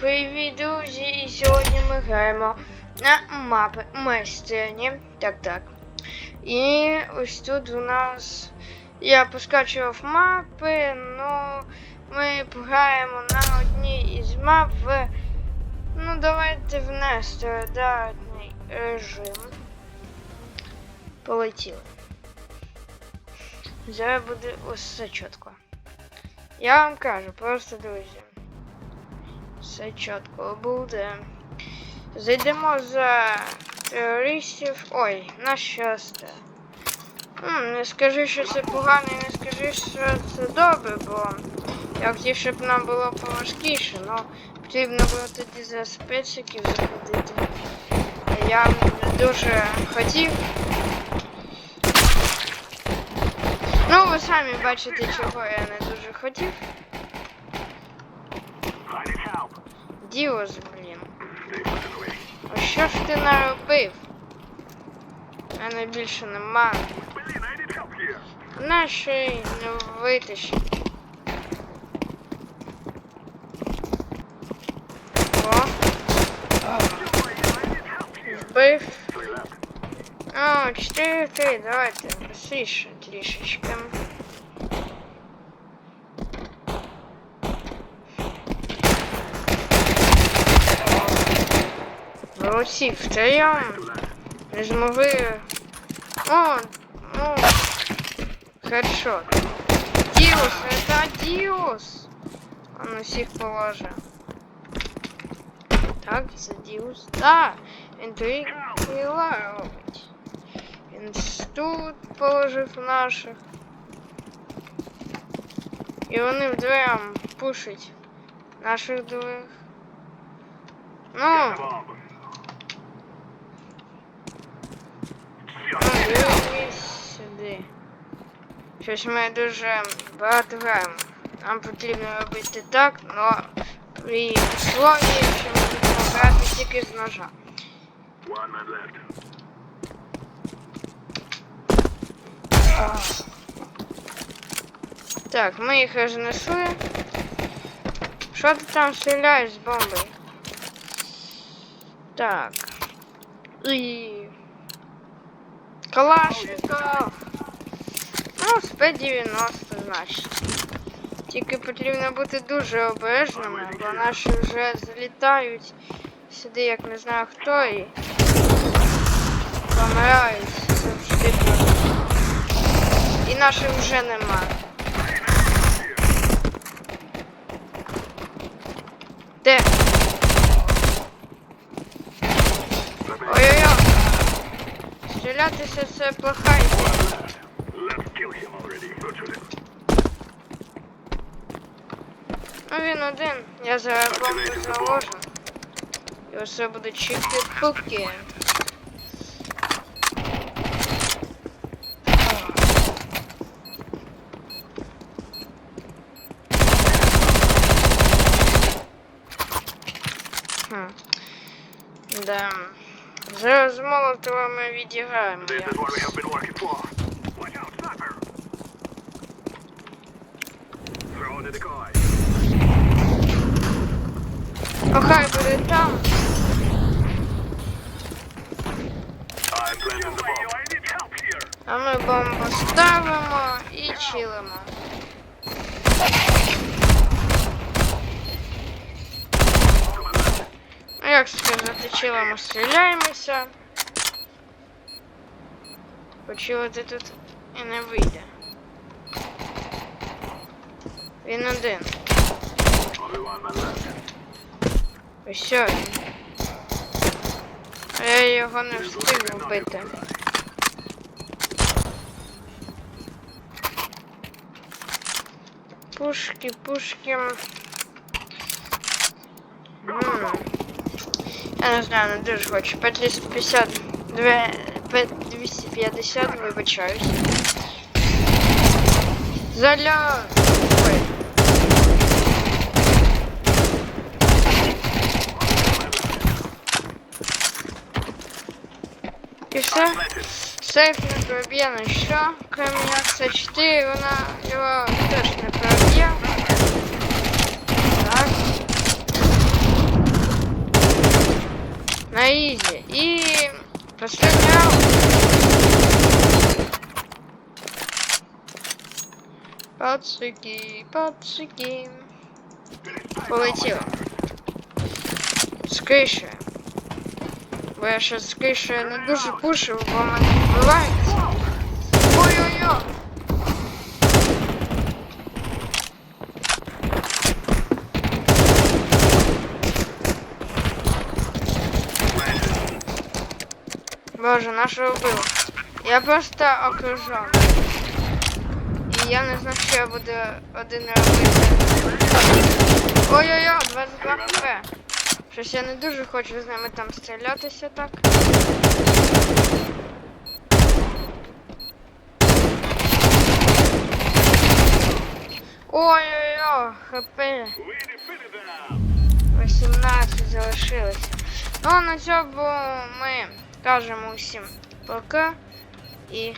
привіт, друзі! І сьогодні ми граємо на мапи майстерні. Так, так. І ось тут у нас. Я поскачував мапи, ну ми пограємо на одній із мап в. Ну, давайте в нестандартний режим. Полетіли. Зараз буде це чітко. Я вам кажу, просто друзі. Все чітко буде. Зайдемо за терористів. Ой, на щастя. Не скажи, що це погано, не скажи, що це добре, бо я хотів, щоб нам було поважкіше, але потрібно було тоді за специків заходити. Я не дуже хотів. Ну, ви самі бачите, чого я не дуже хотів. Діос, блін. А що ж ти наробив? У мене більше нема. Нащо й не витащить? О. Вбив. О, 4-3, давайте, быстріше трішечки. Молодці, втроєм не змогли. О, ну, хедшот. Діус, это Діус. Он усіх положив. Так, це Діус. Да, він три кіла робить. Він тут положив наших. І вони вдвоєм пушать наших двох. Ну, ну, Щось ми дуже багато граємо. Нам потрібно робити так, але при условії, що ми будемо грати тільки з ножа. Так, ми їх рознесли. Що ти там стріляєш з бомбою? Так. І... Калашников! Ну, з П-90, значить. Тільки потрібно бути дуже обережними, бо наші вже залітають сюди, як не знаю хто, і помирають завжди. І наших вже нема. Де? Ой-ой-ой! Стрілятися це плоха ідея. Ну він один. Я зараз бомбу заложу. І все буде чики-пуки. Хм. Да. Зараз з молотова ми відіграємо. This help here. А ми бомбу ставимо і чилимо. Ну, як сказати, чилимо, стріляємося. Почилити тут і не вийде. Він один. все. А я його не встиг вбити. Пушки, пушки. Я не знаю, не дуже хочу. П-350, две- П-250, вибачаюсь. Заля... И все. Сейфник пробьем еще. Камень С4, она его точно пробьем. Так. На изи. И последний раунд. Пацаки, пацаки. Полетело. Скрещиваем. Бо я ще з криші не дуже пушив, бо мене вбивається. Ой-ой-ой! Боже, нашого вбило. Я просто окружав. І я не знав, що я буду один робити. Ой-ой-ой, 22 хп. Щось я не дуже хочу з ними там стрілятися так. Ой-ой-ой, хп. We defeated them. 18 залишилося. Ну, а на цьому ми кажемо усім пока і